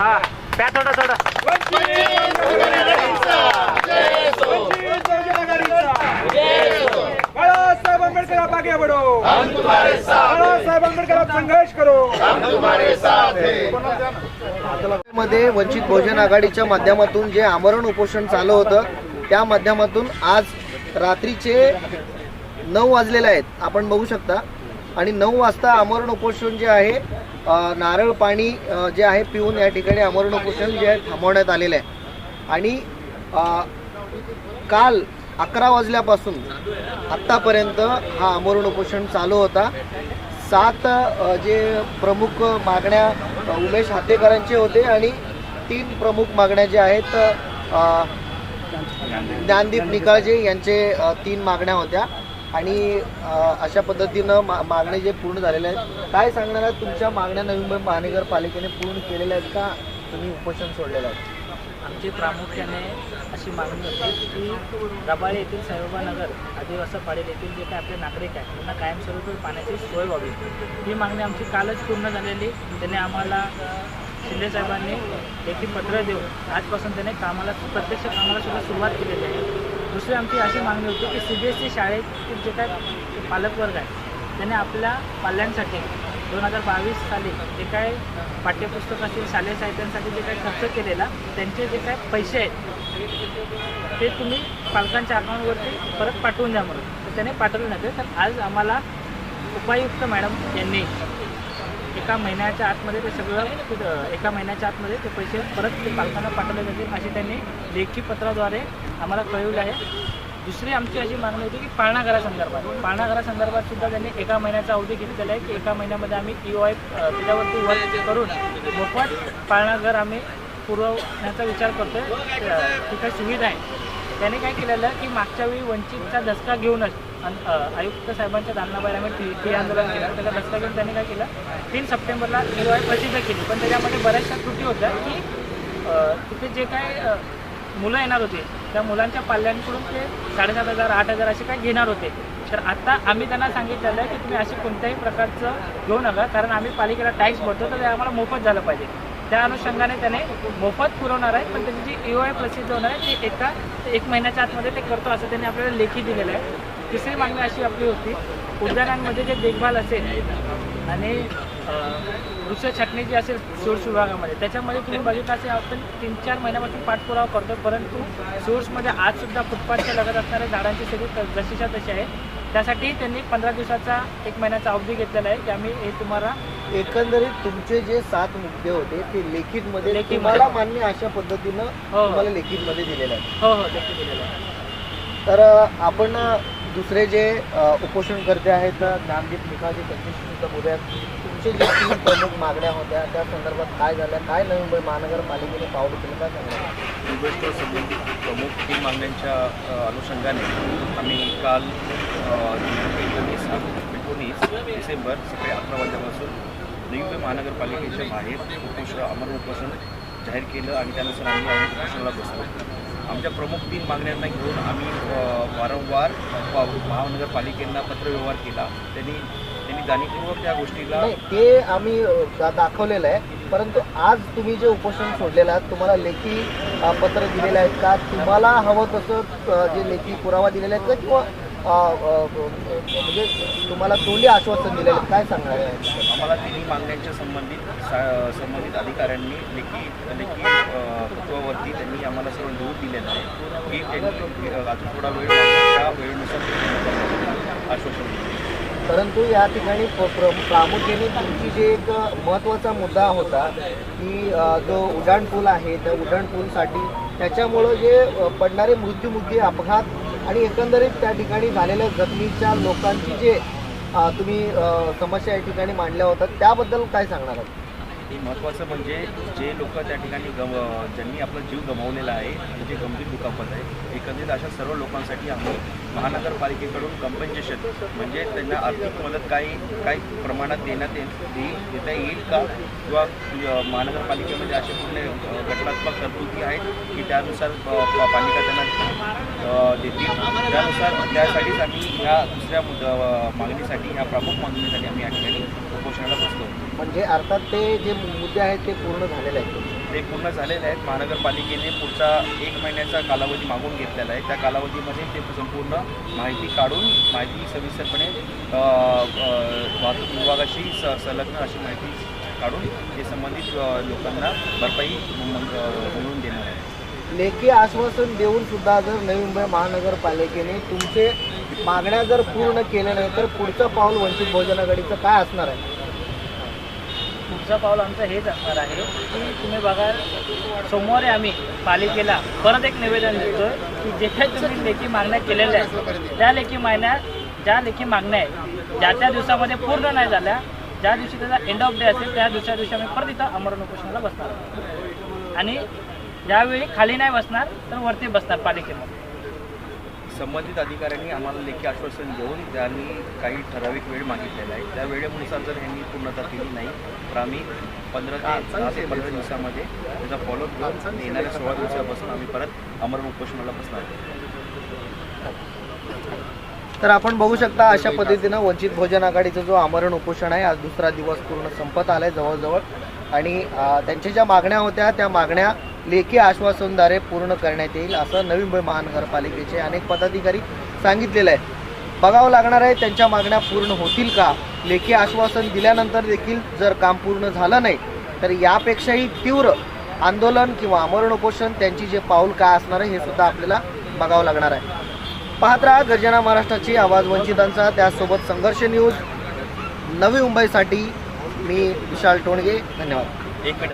हा बाळासाहेब आंबेडकर आप आगे बढ़ो बाळासाहेब आंबेडकर आप संघर्ष करो. मध्ये वंचित बहुजन आघाडीच्या माध्यमातून जे आमरण उपोषण चालू होतं त्या माध्यमातून आज रात्रीचे नऊ वाजलेले आहेत. आपण बघू शकता आणि नऊ वाजता आमरण उपोषण जे आहे नारळ पाणी जे आहे पिऊन या ठिकाणी आमरण उपोषण जे आहे थांबवण्यात आलेलं आहे. आणि काल अकरा वाजल्यापासून आत्तापर्यंत हा आमरण उपोषण चालू होता. सात जे प्रमुख मागण्या उमेश हातेकरांचे होते आणि तीन प्रमुख मागण्या ज्या आहेत ज्ञानदीप निकाळजे यांचे तीन मागण्या होत्या. आणि अशा पद्धतीनं मा मागणे जे पूर्ण झालेले आहेत काय सांगणार आहे तुमच्या मागण्या नवी मुंबई महानगरपालिकेने पूर्ण केलेल्या आहेत का? तुम्ही उपोषण सोडलेलं आहे. आमची प्रामुख्याने अशी मागणी होती की रबाळे येथील साईबाबानगर आदिवासी पाडेल येथील जे काही आपले नागरिक आहेत त्यांना कायमस्वरूपी पाण्याची सोय व्हावी. ही मागणी आमची कालच पूर्ण झालेली. त्याने आम्हाला शिंदेसाहेबांनी देखील लेखी पत्र देऊन आजपासून त्याने कामाला प्रत्यक्ष कामाला सुद्धा सुरुवात केलेली आहे. दुसरी आमची अशी मागणी होती की सी बी एस ई शाळेतील जे काय पालकवर्ग आहे त्याने आपल्या पाल्यांसाठी दोन हजार बावीस साली जे काय पाठ्यपुस्तक असतील शालेय साहित्यांसाठी जे काही खर्च केलेला त्यांचे जे काय पैसे आहेत ते तुम्ही पालकांच्या अकाउंटवरती परत पाठवून द्या म्हणून. तर त्याने पाठवले नव्हते तर आज आम्हाला उपायुक्त मॅडम यांनी एका महिन्याच्या आतमध्ये ते सगळं एका महिन्याच्या आतमध्ये ते पैसे परत ते पालकांना पाठवले जातील असे त्यांनी लेखी पत्राद्वारे आम्हाला कळवलं आहे. दुसरी आमची अशी मागणी होती की पाळणाघरासंदर्भात पाळणाघरासंदर्भात सुद्धा त्यांनी एका महिन्याचा अवधी घेतलेला आहे की एका महिन्यामध्ये आम्ही ई ओ आय त्याच्यावरती वर्क करून मोफत पाळणाघर आम्ही पुरवण्याचा विचार करतो आहे तिथं सुविधा आहे. त्याने काय केलेलं की मागच्या वेळी वंचितचा धसका घेऊनच आयुक्त साहेबांच्या दालनाबाहेर आम्ही टी टी आंदोलन केलं. त्याला धसका घेऊन त्यांनी काय केलं? तीन सप्टेंबरला ई आय प्रसिद्ध केली. पण त्याच्यामध्ये बऱ्याचशा त्रुटी होत्या की तिथे जे काय मुलं येणार होते त्या मुलांच्या पाल्यांकडून ते साडेसात हजार आठ हजार असे काय घेणार होते. तर आता आम्ही त्यांना सांगितलेलं आहे की तुम्ही असे कोणत्याही प्रकारचं घेऊ नका कारण आम्ही पालिकेला टॅक्स भरतो तर ते आम्हाला मोफत झालं पाहिजे. त्या अनुषंगाने त्याने मोफत पुरवणार आहे पण त्याची जी ई ओ आय प्रसिद्ध होणार आहे ती एका एक महिन्याच्या आतमध्ये ते करतो असं त्यांनी आपल्याला लेखी दिलेलं आहे. तिसरी मागणी अशी आपली होती उद्यानांमध्ये जे देखभाल असेल आणि वृक्ष छाटणी जी असेल सोर्स विभागामध्ये त्याच्यामध्ये तुम्ही बघितलं असेल आपण तीन चार महिन्यापासून पाठपुरावा करतो परंतु सोर्समध्ये आजसुद्धा फुटपाथच्या लगत असणाऱ्या झाडांची सगळी त- जशीच्या तशी आहे. त्यासाठी त्यांनी पंधरा दिवसाचा एक महिन्याचा अवधी घेतलेला आहे की आम्ही हे तुम्हाला एकंदरीत तुमचे जे सात मुद्दे होते ते लेखित मध्ये. तुम्हाला मान्य अशा पद्धतीनं हो. तुम्हाला लेखित मध्ये दिलेलं आहे हो हो दिलेलं आहे तर अ, आपण अ, दुसरे जे अ, उपोषणकर्ते आहेत अ, ज्ञानदीप निकाळजे त्यांच्याशी सुद्धा बोलूयात तुमचे जे तीन प्रमुख मागण्या होत्या त्या संदर्भात काय झाल्या काय नवी मुंबई महानगरपालिकेने पाऊल उचललं काय सांगणार इन्व्हेस्टर संबंधित प्रमुख तीन मागण्यांच्या अ, अनुषंगाने आम्ही काल अ, एकोणीस एकोणीस डिसेंबर सकाळी अकरा वाजल्यापासून नवी महानगरपालिकेच्या बाहेर उपोषण अमर उपोषण जाहीर केलं आणि त्यानुसार आम्ही अमर उपोषणाला बसलो. आमच्या प्रमुख तीन मागण्यांना घेऊन आम्ही वारंवार महानगरपालिकेंना पत्रव्यवहार केला. त्यांनी त्यांनी जाणीवपूर्वक त्या गोष्टीला ते आम्ही दाखवलेलं आहे. परंतु आज तुम्ही जे उपोषण सोडलेलं आहात तुम्हाला लेखी पत्र दिलेलं आहेत का? तुम्हाला हवं तसं जे लेखी पुरावा दिलेला आहे का किंवा म्हणजे तुम्हाला तोंडी आश्वासन दिलेलं काय सांगणार आहे? आम्हाला तिन्ही मागण्यांच्या संबंधित संबंधित अधिकाऱ्यांनी लेखी लेखी तत्वावरती त्यांनी आम्हाला सर्व लिहून दिलेलं आहे. की त्यांनी अजून थोडा वेळ त्या वेळेनुसार आश्वासन दिले परंतु या ठिकाणी प्रामुख्याने तुमची जे एक महत्त्वाचा मुद्दा होता की जो उड्डाण पूल आहे त्या उड्डाण पूलसाठी त्याच्यामुळं जे पडणारे मृत्युमुखी अपघात आणि एकंदरीत त्या ठिकाणी झालेल्या जखमीच्या लोकांची जे तुम्ही समस्या या ठिकाणी मांडल्या होत्या त्याबद्दल काय सांगणार आहात? आणि महत्त्वाचं म्हणजे जे लोक त्या ठिकाणी गम ज्यांनी आपला जीव गमावलेला आहे आणि जे गंभीर दुखापत आहे एकंदरीत अशा सर्व लोकांसाठी आम्ही महानगरपालिकेकडून कंपन्सेशन म्हणजे त्यांना आर्थिक मदत काही काही प्रमाणात देण्यात येईल देता येईल का? किंवा महानगरपालिकेमध्ये असे कुठले घटनात्मक तरतुदी आहेत की त्यानुसार पालिका त्यांना देतील? त्यानुसार त्यासाठीच आम्ही ह्या दुसऱ्या मुद्दा मागणीसाठी ह्या प्रमुख मागणीसाठी आम्ही या ठिकाणी उपोषणाला बसलो. म्हणजे अर्थात ते जे मुद्दे आहेत ते पूर्ण झालेले आहेत. ते पूर्ण झालेले आहेत. महानगरपालिकेने पुढचा एक महिन्याचा कालावधी मागून घेतलेला आहे. त्या कालावधीमध्ये ते संपूर्ण माहिती काढून माहिती सविस्तरपणे वाहतूक विभागाशी स संलग्न अशी माहिती काढून ते संबंधित लोकांना भरपाई मिळवून देणार आहे. लेखी आश्वासन देऊन सुद्धा जर नवी मुंबई महानगरपालिकेने तुमचे मागण्या जर पूर्ण केल्या नाही तर पुढचं पाऊल वंचित बहुजन आघाडीचं काय असणार आहे? पुढचं पाऊल आमचं हेच असणार आहे की तुम्ही बघा सोमवारी आम्ही पालिकेला परत एक निवेदन देतो की जे काही तुम्ही लेखी मागण्या केलेल्या आहेत त्या लेखी मागण्या ज्या लेखी मागण्या आहेत ज्या त्या दिवसामध्ये पूर्ण नाही झाल्या ज्या दिवशी त्याचा एंड ऑफ डे असेल त्या दुसऱ्या दिवशी आम्ही परत इथं अमरण उपोषणाला बसणार आणि ज्यावेळी खाली नाही बसणार तर वरती बसणार पालिकेमध्ये. संबंधित अधिकाऱ्यांनी आम्हाला लेखी आश्वासन देऊन त्यांनी काही ठराविक वेळ मागितलेला आहे. त्या वेळेनुसार जर यांनी पूर्णता केली नाही तर आम्ही पंधरा ते दहा ते पंधरा दिवसामध्ये त्याचा फॉलोअप घेऊन येणाऱ्या सोळा दिवसापासून आम्ही परत अमरण उपोषणाला बसणार. तर आपण बघू शकता अशा पद्धतीनं वंचित बहुजन आघाडीचा जो आमरण उपोषण आहे आज दुसरा दिवस पूर्ण संपत आलाय जवळजवळ. आणि त्यांच्या ज्या मागण्या होत्या त्या मागण्या लेखी आश्वासनद्वारे पूर्ण करण्यात येईल असं नवी मुंबई महानगरपालिकेचे अनेक पदाधिकारी सांगितलेलं आहे. बघावं लागणार आहे त्यांच्या मागण्या पूर्ण होतील का? लेखी आश्वासन दिल्यानंतर देखील जर काम पूर्ण झालं नाही तर यापेक्षाही तीव्र आंदोलन किंवा आमरण उपोषण त्यांची जे पाऊल काय असणार आहे हे सुद्धा आपल्याला बघावं लागणार आहे. पाहत राहा गर्जना महाराष्ट्राची आवाज वंचितांचा त्यासोबत संघर्ष न्यूज. नवी मुंबईसाठी मी विशाल टोणगे धन्यवाद. एक मिनिट.